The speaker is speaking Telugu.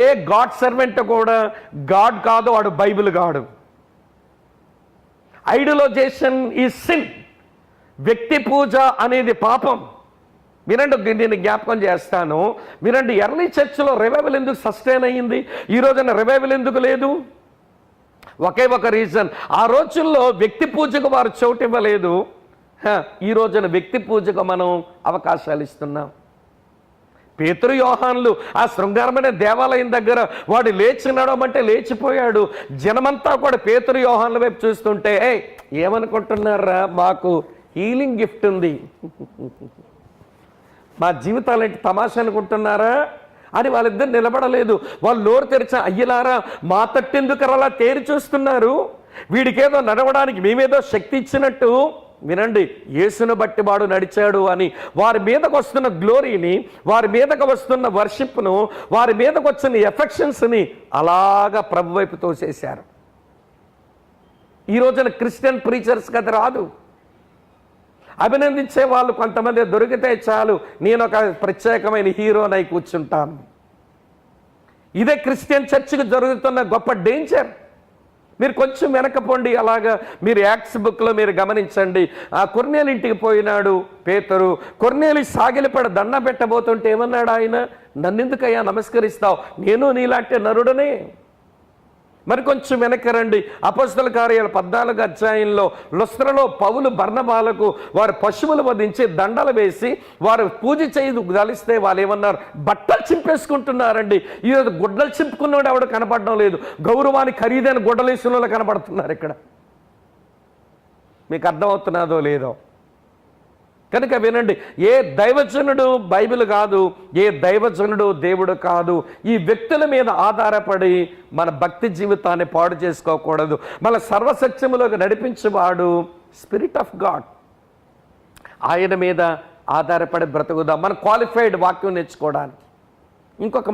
ఏ గాడ్ సర్వెంట్ కూడా గాడ్ కాదు వాడు బైబిల్ గాడు. ఐడలైజేషన్ ఈ సిన్. వ్యక్తి పూజ అనేది పాపం. వినండి నేను జ్ఞాపకం చేస్తాను. వినండి ఎర్లీ చర్చ్లో రివైవల్ ఎందుకు సస్టైన్ అయ్యింది? ఈ రోజున రివైవల్ ఎందుకు లేదు? ఒకే ఒక రీజన్ ఆ రోజుల్లో వ్యక్తి పూజకు వారు చోటు ఇవ్వలేదు. ఈ రోజున వ్యక్తి పూజకు మనం అవకాశాలు ఇస్తున్నాం. పేతురు యోహాన్లు ఆ శృంగారమైన దేవాలయం దగ్గర వాడు లేచి నడవమంటే లేచిపోయాడు. జనమంతా కూడా పేతురు యోహాన్ల వైపు చూస్తుంటే ఏమనుకుంటున్నారా? మాకు హీలింగ్ గిఫ్ట్ ఉంది. మా జీవితాలు ఏంటి? తమాషా అనుకుంటున్నారా? అని వాళ్ళిద్దరు నిలబడలేదు. వాళ్ళు నోరు తెరిచిన అయ్యలారా మా తట్టెందుకు అలా తేరి చూస్తున్నారు? వీడికేదో నడవడానికి మేమేదో శక్తి ఇచ్చినట్టు వినండి యేసును బట్టి వాడు నడిచాడు అని. వారి మీదకు వస్తున్న గ్లోరీని వారి మీదకు వస్తున్న వర్షిప్ను వారి మీదకు వచ్చిన ఎఫెక్షన్స్ని అలాగా ప్రభు వైపు తోసేశారు. ఈ రోజున క్రిస్టియన్ ప్రీచర్స్కి అది రాదు. అభినందించే వాళ్ళు కొంతమంది దొరికితే చాలు నేను ఒక ప్రత్యేకమైన హీరోనై కూర్చుంటాను. ఇదే క్రిస్టియన్ చర్చికి జరుగుతున్న గొప్ప డేంజర్ మీరు కొంచెం వెనకపోండి అలాగా మీరు యాక్స్ బుక్లో మీరు గమనించండి. ఆ కొర్నేలు ఇంటికి పోయినాడు పేతరు. కొర్నేలు సాగిలిపడ దండ పెట్టబోతుంటే ఏమన్నాడు ఆయన? నన్నెందుకయ్యా నమస్కరిస్తావు? నేను నీలాంటి నరుడనే. మరి కొంచెం వెనక్కి రండి. అపస్తుల కార్యాల పద్నాలుగు అధ్యాయంలో లుస్త్రలో పౌలు బర్ణబాలకు వారు పశువులు వధించి దండలు వేసి వారు పూజ చేయదు గలిస్తే వాళ్ళు ఏమన్నారు? బట్టలు చింపేసుకుంటున్నారండి. ఈరోజు గుడ్డలు చింపుకున్నవాడు ఎవడు కనపడడం లేదు. గౌరవాన్ని ఖరీదైన గుడ్డలేసిన వాళ్ళు కనపడుతున్నారు ఇక్కడ. మీకు అర్థమవుతున్నదో లేదో? కనుక వినండి ఏ దైవజనుడు బైబిల్ కాదు ఏ దైవజనుడు దేవుడు కాదు ఈ వ్యక్తుల మీద ఆధారపడి మన భక్తి జీవితాన్ని పాడు చేసుకోకూడదు. మన సర్వసత్యములోకి నడిపించేవాడు స్పిరిట్ ఆఫ్ గాడ్ ఆయన మీద ఆధారపడి బ్రతుకుదాం. మన క్వాలిఫైడ్ వాక్యం నేర్చుకోవడానికి. ఇంకొక